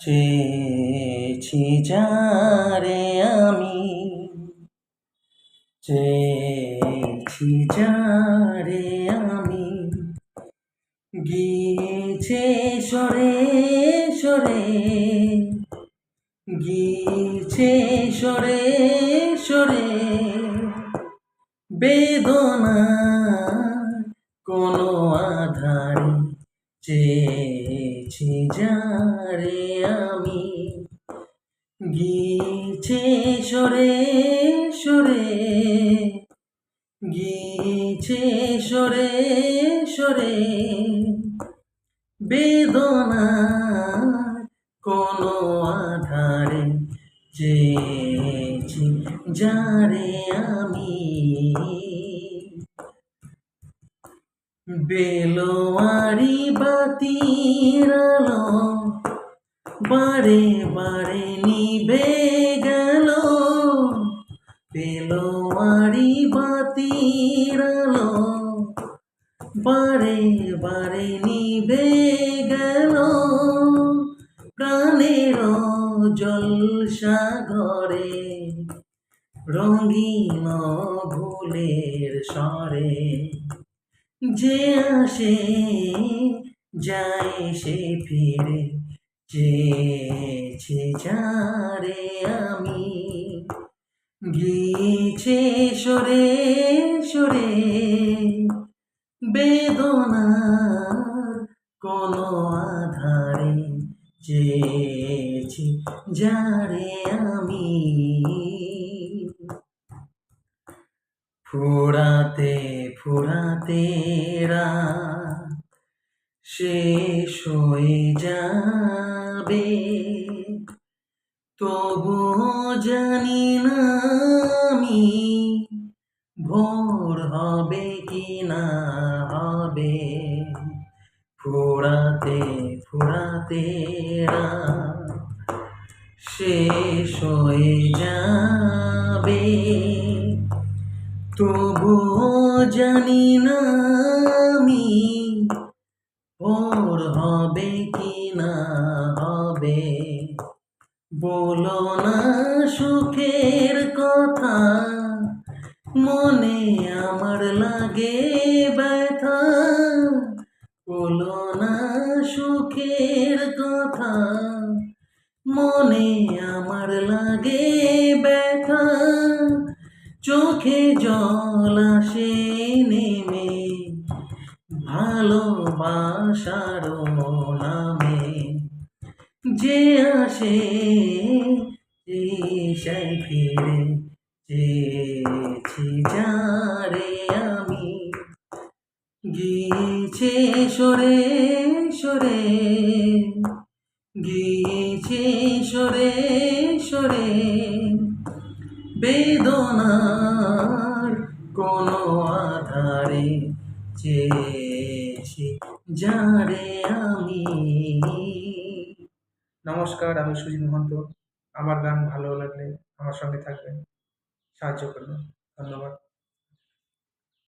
চেয়েছি যারে আমি চেয়েছি যারে আমি গিয়েছে সরে সরে গিয়েছে সরে সরে বেদনা কোনো আধারে চেয়েছি যারে আমি। গিয়েছে সরে সরে, গিয়েছে সরে সরে। বেদনা কোনো আধারে চেয়েছি যারে আমি। বেলোয়ারি বাতির বারে বারে নিভে গেল। বেলোয়ারি বাতির বারে বারে নিবে গেল। প্রাণের জলসাগরে রঙিন ভুলের স্বরে যে আসে যায় সে ফিরে, চেয়েছে যারে আমি। গিয়েছে সরে সরে বেদনার কোনো আধারে, চেয়েছি যারে আমি। ফুরাতে ফুরাতে রাত শেষ হয়ে যাবে। তবু জানি না আমি ভোর হবে কি না হবে ফুরাতে ফুরাতে রাত শেষ হয়ে যাবে। তবুও জানি না আমি ভোর হবে কি না হবে। বলো না সুখের কথা, মনে আমার লাগে ব্যথা। বলো না সুখের কথা, মনে আমার লাগে ব্যথা। চোখে জল আসে নেমে, ভালোবাসার নামে। যে আসে সেই ফিরে চেয়েছি যারে আমি। গিয়েছে সরে সরে, গিয়েছে সরে সরে। বেদনার কোনো আধারে চেয়েছি, যারে আমি নমস্কার, আমি সুজিত মহন্ত। আমার গান ভালো লাগলে আমার সঙ্গে থাকবেন, সাহায্য করবেন। ধন্যবাদ।